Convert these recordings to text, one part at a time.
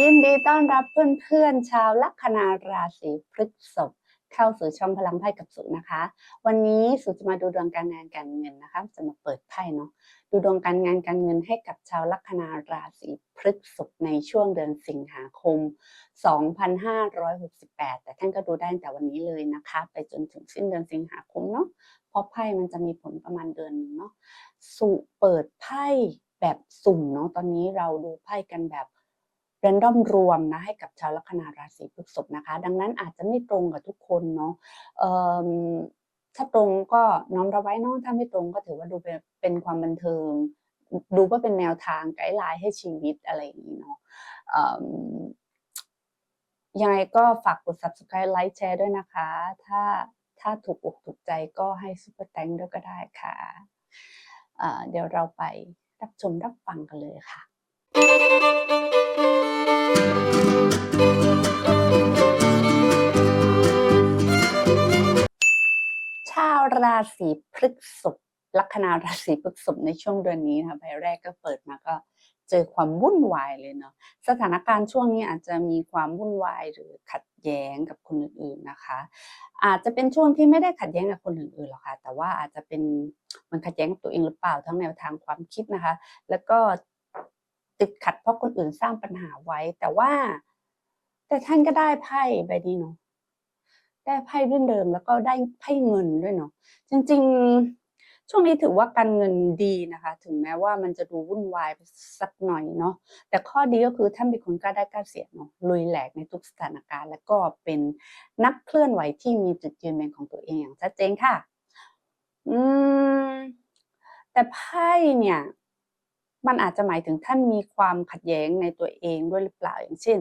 ยินดีต้อนรับเพื่อนๆ ชาวลัคนาราศีพฤษภเข้าสู่ช่องพลังไพ่กับสุนะคะ วันนี้สุจะมาดูดวงการงานการเงินนะคะ จะมาเปิดไพ่เนาะดูดวงการงานการเงินให้กับชาวลัคนาราศีพฤษภในช่วงเดือนสิงหาคม 2568 แต่ท่านก็ดูได้แต่วันนี้เลยนะคะ ไปจนถึงสิ้นเดือนสิงหาคมเนาะเพราะไพ่มันจะมีผลประมาณเดือนนึงเนาะสุเปิดไพ่แบบสุ่มเนาะตอนนี้เราดูไพ่กันแบบ เรนดอมรวมนะให้กับชาวลัคนาราศีพฤษภนะคะ ดังนั้นอาจจะไม่ตรงกับทุกคนเนาะถ้าตรงก็น้อมรับไว้เนอะถ้าไม่ตรงก็ถือว่าดูเป็นความบันเทิง ดูว่าเป็นแนวทางไกด์ไลน์ให้ชีวิตอะไรอย่างนี้เนาะยังไงก็ฝากกด subscribe ไลค์แชร์ด้วยนะคะ ถ้าถ้าถูกอกถูกใจก็ให้ซุปเปอร์แตงด้วยก็ได้ค่ะเอ่อเดี๋ยวเราไปรับชมรับฟังกันเลยค่ะ ชาวราศีพฤษภลัคนาราศีพฤษภในช่วงเดือนนี้นะคะใบแรกก็เปิดมาก็เจอความวุ่นวายเลยเนาะสถานการณ์ช่วงนี้อาจจะมีความวุ่นวายหรือขัดแย้งกับคนอื่นๆนะคะ อาจจะเป็นช่วงที่ไม่ได้ขัดแย้งกับคนอื่นๆหรอกค่ะแต่ว่าอาจจะเป็นมันขัดแย้งกับตัวเองหรือเปล่าทั้งแนวทางความคิดนะคะ แล้วก็ ติดขัดเพราะคนอื่นสร้างปัญหาไว้ แต่ว่า แต่ท่านก็ได้ไพ่ใบนี้เนาะได้ไพ่เรื่นเริงแล้วก็ได้ไพ่เงินด้วยเนาะจริง ๆ ช่วงนี้ถือว่าการเงินดีนะคะ ถึงแม้ว่ามันจะดูวุ่นวายไปสักหน่อยเนาะแต่ข้อดีก็คือท่านเป็นคนกล้าได้กล้าเสียเนาะลุยแหลกในทุกสถานการณ์ แล้วก็เป็นนักเคลื่อนไหวที่มีจุดยืนเป็นของตัวเองอย่างชัดเจนค่ะ อืมแต่ไพ่เนี่ย มันอาจจะหมายถึงท่านมีความขัดแย้งในตัวเองด้วยหรือเปล่าอย่างเช่น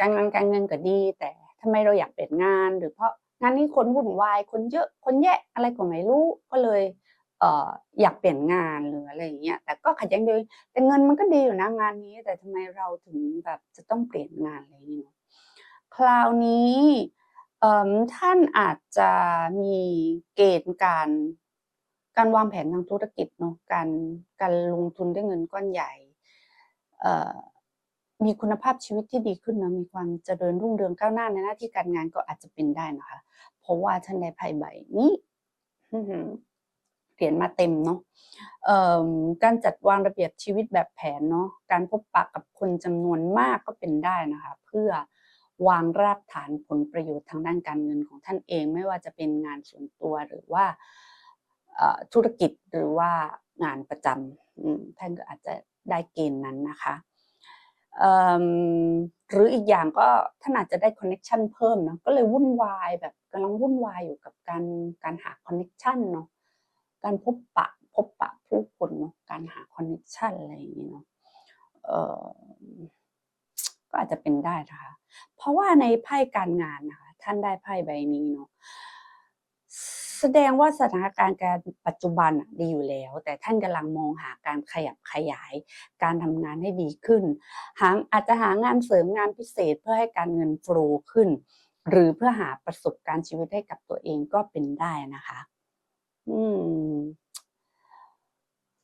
การงานการเงินก็ดี แต่ทำไมเราอยากเปลี่ยนงาน หรือเพราะงานนี้คนวุ่นวายคนเยอะคนแยะอะไรก็ไม่รู้ก็เลยเอออยากเปลี่ยนงานหรืออะไรอย่างเงี้ยแต่ก็ขัดแย้งด้วยแต่เงินมันก็ดีอยู่นะงานนี้ แต่ทำไมเราถึงแบบจะต้องเปลี่ยนงานอะไรอย่างเงี้ยคราวนี้ท่านอาจจะมีเกณฑ์การ การวางแผนทางธุรกิจเนาะการการลงทุนด้วยเงินก้อนใหญ่มีคุณภาพชีวิตที่ดีขึ้นนะมีความเจริญรุ่งเรืองก้าวหน้าในหน้าที่การงานก็อาจจะเป็นได้นะคะ เพราะว่าท่านได้ไพ่ใบนี้เหรียญมาเต็มเนาะการจัดวางระเบียบชีวิตแบบแผนเนาะการพบปะกับคนจำนวนมากก็เป็นได้นะคะ เพื่อวางรากฐานผลประโยชน์ทางด้านการเงินของท่านเอง ไม่ว่าจะเป็นงานส่วนตัวหรือว่า ธุรกิจหรือว่างานประจำท่านก็อาจจะได้เกณฑ์นั้นนะคะหรืออีกอย่างก็ท่านอาจจะได้คอนเน็ชันเพิ่มเนาะก็เลยวุ่นวายแบบกำลังวุ่นวายอยู่กับการการหาคอนเน็ชันเนาะการพบปะพบปะผู้คนเนาะการหาคอนเน็ชันอะไรอย่างนี้เนาะก็อาจจะเป็นได้นะคะ เพราะว่าในไพ่การงานนะคะท่านได้ไพ่ใบนี้เนาะ แสดงว่าสถานการณ์การปัจจุบันดีอยู่แล้ว แต่ท่านกำลังมองหาการขยับขยาย การทำงานให้ดีขึ้น หาอาจจะหางานเสริมงานพิเศษเพื่อให้การเงินโฟลว์ขึ้น หรือเพื่อหาประสบการณ์ชีวิตให้กับตัวเองก็เป็นได้นะคะ อืม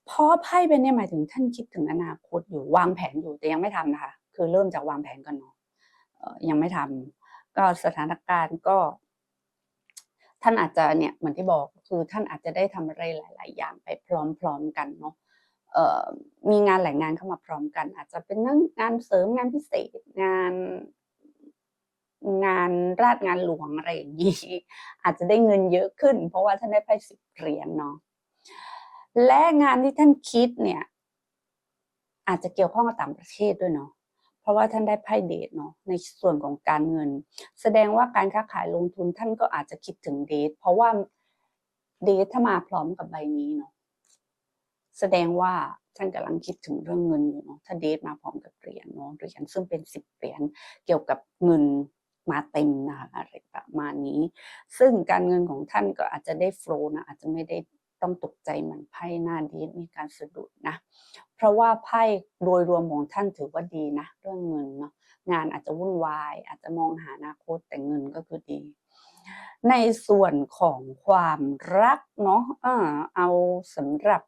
เพราะไพ่เป็นเนี่ยหมายถึงท่านคิดถึงอนาคตอยู่วางแผนอยู่แต่ยังไม่ทำนะคะ คือเริ่มจากวางแผนก่อนเนาะยังไม่ทำก็สถานการณ์ก็ ท่านอาจจะเนี่ยเหมือนที่บอกคือท่านอาจจะได้ทำอะไรหลาย ๆ อย่างไปพร้อม ๆ กันเนาะมีงานหลายงานเข้ามาพร้อมกัน อาจจะเป็นเรื่องงานเสริมงานพิเศษงานงานราชงานหลวงอะไรอย่างนี้อาจจะได้เงินเยอะขึ้น เพราะว่าท่านได้ไพ่สิบเหรียญเนาะและงานที่ท่านคิดเนี่ย อาจจะเกี่ยวข้องกับต่างประเทศด้วยเนาะ ราะว่าท่านได้ไพ่เดทเนาะในส่วนของการเงิน แสดงว่าการค้าขายลงทุนท่านก็อาจจะคิดถึงเดทเพราะว่าเดทถ้ามาพร้อมกับใบนี้เนาะแสดงว่าท่านกำลังคิดถึงเรื่องเงินอยู่เนาะถ้าเดทมาพร้อมกับเหรียญเนาะเหรียญซึ่งเป็นสิบเหรียญเกี่ยวกับเงินมาเต็มนะคะอะไรประมาณนี้ ซึ่งการเงินของท่านก็อาจจะได้โฟล์นะอาจจะไม่ได้ ต้องตกใจเหมือนไพ่หน้าดทมีการสะดุดนะ เพราะว่าไพ่โดยรวมของท่านถือว่าดีนะ เรื่องเงินเนาะงานอาจจะวุ่นวาย อาจจะมองหาอนาคตแต่เงินก็คือดี ในส่วนของความรักเนาะอ่าเอาสำหรับ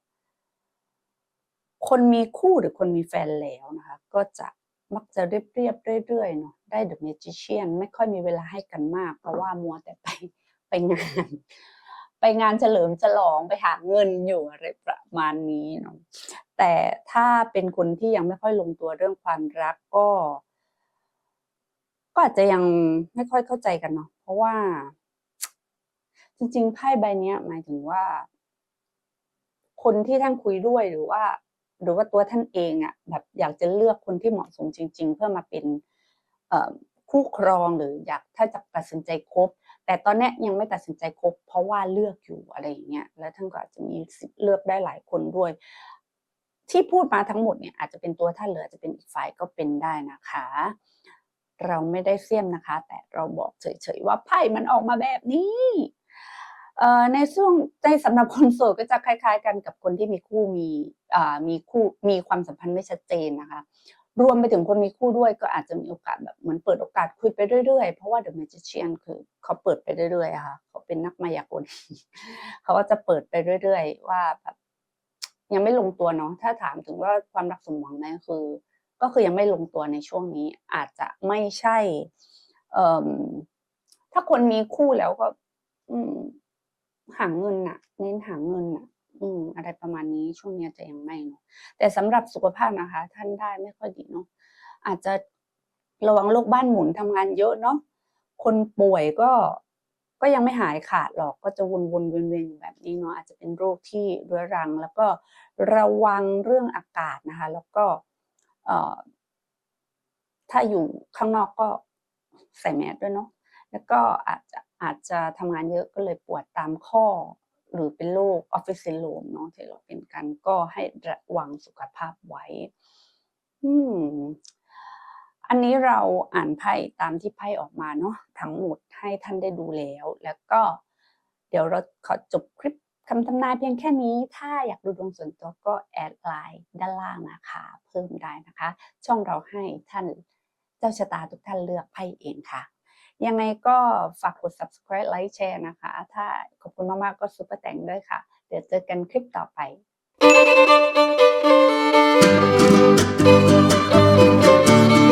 คนมีคู่หรือคนมีแฟนแล้วนะคะ ก็จะมักจะเรียบๆเรื่อยๆเนาะได้ The Magician ไม่ค่อยมีเวลาให้กันมาก เพราะว่ามัวแต่ไปไปงาน ไปงานเฉลิมฉลองไปหาเงินอยู่อะไรประมาณนี้เนาะแต่ถ้าเป็นคนที่ยังไม่ค่อยลงตัวเรื่องความรักก็ ก็อาจจะยังไม่ค่อยเข้าใจกันเนาะเพราะว่า จริงๆไพ่ใบเนี้ยหมายถึงว่า คนที่ท่านคุยด้วยหรือว่า หรือว่าตัวท่านเองอะ่ะ แบบอยากจะเลือกคนที่เหมาะสมจริง ๆ เพื่อมาเป็นคู่ครองหรืออยากถ้าจะตัดสินใจคบ แต่ตอนนี้ยังไม่ตัดสินใจคบเพราะว่าเลือกอยู่อะไรอย่างเงี้ยแล้วท่านก็อาจจะมีสิทธิ์เลือกได้หลายคนด้วย ที่พูดมาทั้งหมดเนี่ยอาจจะเป็นตัวท่านหรืออาจจะเป็นอีกฝ่ายก็เป็นได้นะคะ เราไม่ได้เสี่ยมนะคะ แต่เราบอกเฉยๆว่าไพ่มันออกมาแบบนี้ในช่วงในสำหรับคนโสดก็จะคล้าย ๆ กันกับคนที่มีคู่มีมีคู่มีความสัมพันธ์ไม่ชัดเจนนะคะ รวมไปถึงคนมีคู่ด้วยก็อาจจะมีโอกาสแบบเหมือนเปิดโอกาสคุยไปเรื่อยๆ เพราะว่า The Magician คือเขาเปิดไปเรื่อยๆค่ะเขาเป็นนักมายากลเขาก็จะเปิดไปเรื่อยๆ ว่าแบบยังไม่ลงตัวเนาะถ้าถามถึงว่าความรักสมหวังไหมคือ ก็คือยังไม่ลงตัวในช่วงนี้ อาจจะไม่ใช่เอ่อถ้าคนมีคู่แล้วก็ อืมหาเงินน่ะ เน้นหาเงินน่ะ อืมอะไรประมาณนี้ช่วงนี้จะยังไม่เนาะแต่สำหรับสุขภาพนะคะ ท่านได้ไม่ค่อยดีเนาะอาจจะระวังโรคบ้านหมุนทำงานเยอะเนาะคนป่วยก็ก็ยังไม่หายขาดหรอกก็จะวนๆเวียนๆอยู่แบบนี้เนาะอาจจะเป็นโรคที่เรื้อรัง แล้วก็ระวังเรื่องอากาศนะคะ แล้วก็เอ่อถ้าอยู่ข้างนอกก็ใส่แมสด้วยเนาะแล้วก็อาจจะอาจจะทำงานเยอะก็เลยปวดตามข้อ หรือเป็นโรคออฟฟิศซินโดรมเนาะที่เราเป็นกันก็ให้ระวังสุขภาพไว้ อืม อันนี้เราอ่านไพ่ตามที่ไพ่ออกมาเนาะทั้งหมดให้ท่านได้ดูแล้ว แล้วก็ เดี๋ยวเราขอจบคลิปคำทำนายเพียงแค่นี้ ถ้าอยากดูดวงส่วนตัวก็แอดไลน์ด้านล่างนะคะ เพิ่มได้นะคะ ช่องเราให้ท่านเจ้าชะตาทุกท่านเลือกไพ่เองค่ะ ยังไงก็ฝากกด subscribe ไลค์แชร์นะคะ ถ้าขอบคุณมาก ๆ ก็ซุปเปอร์แต่งด้วยค่ะ เดี๋ยวเจอกันคลิปต่อไป